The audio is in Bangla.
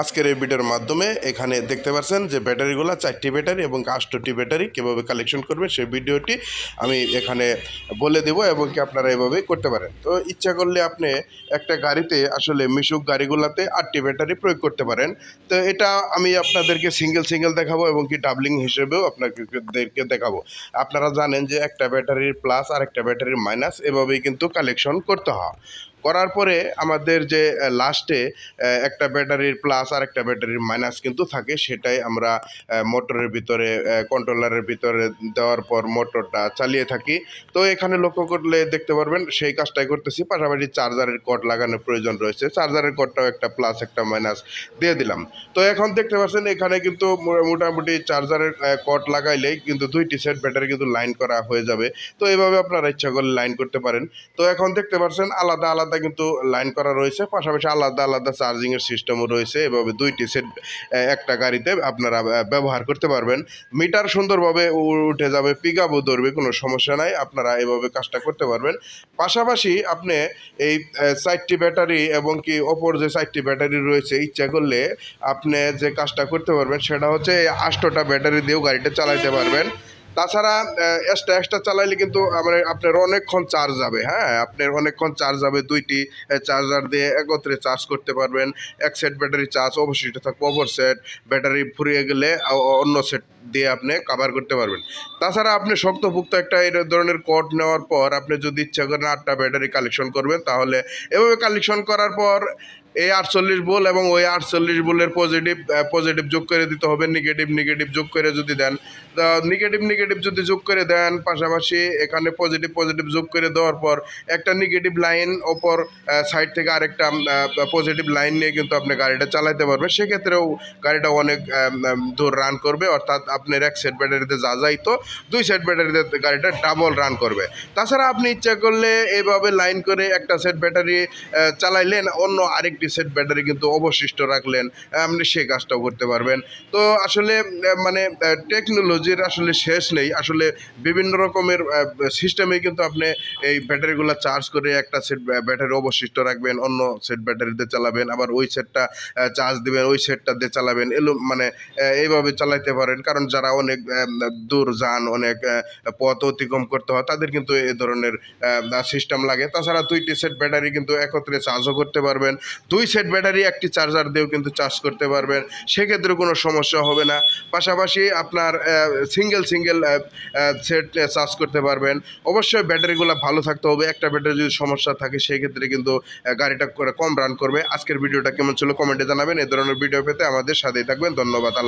আজকের এই ভিডিওর মাধ্যমে এখানে দেখতে পাচ্ছেন যে ব্যাটারিগুলো, চারটি ব্যাটারি এবং আটটি ব্যাটারি কীভাবে কালেকশন করবে, সেই ভিডিওটি আমি এখানে বলে দেব এবং কি আপনারা এভাবেই করতে পারেন। তো ইচ্ছা করলে আপনি একটা গাড়িতে আসলে মিশুক গাড়িগুলোতে আটটি ব্যাটারি প্রয়োগ করতে পারেন। তো এটা আমি আপনাদেরকে সিঙ্গেল সিঙ্গেল দেখাবো এবং কি ডাবলিং হিসেবেও আপনাদেরকে দেখাবো। আপনারা জানেন যে একটা ব্যাটারির প্লাস আর একটা ব্যাটারির মাইনাস এভাবেই কিন্তু কালেকশন করতে হয়। করার পরে আমাদের যে লাস্টে একটা ব্যাটারির প্লাস আর একটা ব্যাটারির মাইনাস কিন্তু থাকে। সেটাই আমরা মোটরের ভিতরে কন্ট্রোলারের ভিতরে দেওয়ার পর মোটরটা চালিয়ে থাকি। তো এখানে লক্ষ্য করলে দেখতে পারবেন, সেই কাজটাই করতেছি। পাশাপাশি চার্জারের কট লাগানোর প্রয়োজন রয়েছে। চার্জারের কটটাও একটা প্লাস একটা মাইনাস দিয়ে দিলাম। তো এখন দেখতে পাচ্ছেন, এখানে কিন্তু মোটামুটি চার্জারের কট লাগাইলেই কিন্তু দুইটি সেট ব্যাটারি কিন্তু লাইন করা হয়ে যাবে। তো এইভাবে আপনারা ইচ্ছা করলে লাইন করতে পারেন। তো এখন দেখতে পাচ্ছেন, আলাদা আলাদা কিন্তু লাইন করা রয়েছে। পাশাপাশি আলাদা আলাদা চার্জিংয়ের সিস্টেমও রয়েছে। এভাবে দুইটি সেট একটা গাড়িতে আপনারা ব্যবহার করতে পারবেন। মিটার সুন্দরভাবে উঠে যাবে পিক আপও ধরবে, কোনো সমস্যা নাই। আপনারা এভাবে কাজটা করতে পারবেন। পাশাপাশি আপনি এই চারটি ব্যাটারি এবং কি অপর যে চারটি ব্যাটারি রয়েছে, ইচ্ছা করলে আপনি যে কাজটা করতে পারবেন, সেটা হচ্ছে এই আষ্টটা ব্যাটারি দিয়েও গাড়িটা চালাইতে পারবেন। তাছাড়া এক্সট্রা এক্সট্রা চালাইলে কিন্তু আমার, আপনার অনেকক্ষণ চার্জ যাবে হ্যাঁ? আপনার অনেকক্ষণ চার্জ যাবে, দুইটি চার্জার দিয়ে একত্রে চার্জ করতে পারবেন। এক সেট ব্যাটারি চার্জ অবশিষ্ট থাকবে অপর সেট ব্যাটারি ফুরিয়ে গেলে অন্য সেট দিয়ে আপনি কাভার করতে পারবেন। তাছাড়া আপনি শক্তপুক্ত একটা এই ধরনের কোড নেওয়ার পর আপনি যদি ইচ্ছা করেন আটটা ব্যাটারি কালেকশন করবেন, তাহলে এভাবে কালেকশন করার পর এই আটচল্লিশ বোল এবং ওই আটচল্লিশ বোলের পজিটিভ পজিটিভ যোগ করে দিতে হবে নেগেটিভ নেগেটিভ যোগ করে যদি দেন। নেগেটিভ নেগেটিভ যদি যোগ করে দেন, পাশাপাশি এখানে পজিটিভ পজিটিভ যোগ করে দেওয়ার পর একটা নেগেটিভ লাইন ওপর সাইড থেকে আরেকটা পজিটিভ লাইন নিয়ে কিন্তু আপনি গাড়িটা চালাতে পারবেন। সেক্ষেত্রেও গাড়িটা অনেক দূর রান করবে, অর্থাৎ আপনার এক সেট ব্যাটারিতে যা যাইতো, দুই সেট ব্যাটারিতে গাড়িটা ডাবল রান করবে। তাছাড়া আপনি ইচ্ছা করলে এইভাবে লাইন করে একটা সেট ব্যাটারি চালাইলেন, অন্য আরেকটি সেট ব্যাটারি কিন্তু অবশিষ্ট রাখলেন, আপনি সেই কাজটাও করতে পারবেন। তো আসলে মানে টেকনোলজির আসলে শেষ নেই। আসলে বিভিন্ন রকমের সিস্টেমে কিন্তু আপনি এই ব্যাটারিগুলো চার্জ করে একটা সেট ব্যাটারি অবশিষ্ট রাখবেন, অন্য সেট ব্যাটারিতে চালাবেন, আবার ওই সেটটা চার্জ দিবেন, ওই সেটটা দিয়ে চালাবেন, এলো মানে এইভাবে চালাইতে পারেন। কারণ যারা অনেক দূর যান, অনেক পথ অতিক্রম করতে হয়, তাদের কিন্তু এ ধরনের সিস্টেম লাগে। তাছাড়া দুইটি সেট ব্যাটারি কিন্তু একত্রে চার্জও করতে পারবেন। দুই সেট ব্যাটারি একটি চার্জার দিয়েও কিন্তু চার্জ করতে পারবেন। সেক্ষেত্রে কোনো সমস্যা হবে না। পাশাপাশি আপনার সিঙ্গেল সিঙ্গেল সেট চার্জ করতে পারবেন। অবশ্যই ব্যাটারিগুলো ভালো থাকতে হবে। একটা ব্যাটারি যদি সমস্যা থাকে, সেক্ষেত্রে কিন্তু গাড়িটা করে কম রান করবে। আজকের ভিডিওটা কেমন ছিল কমেন্টে জানাবেন। এ ধরনের ভিডিও পেতে আমাদের সাথেই থাকবেন। ধন্যবাদ। আল্লাহ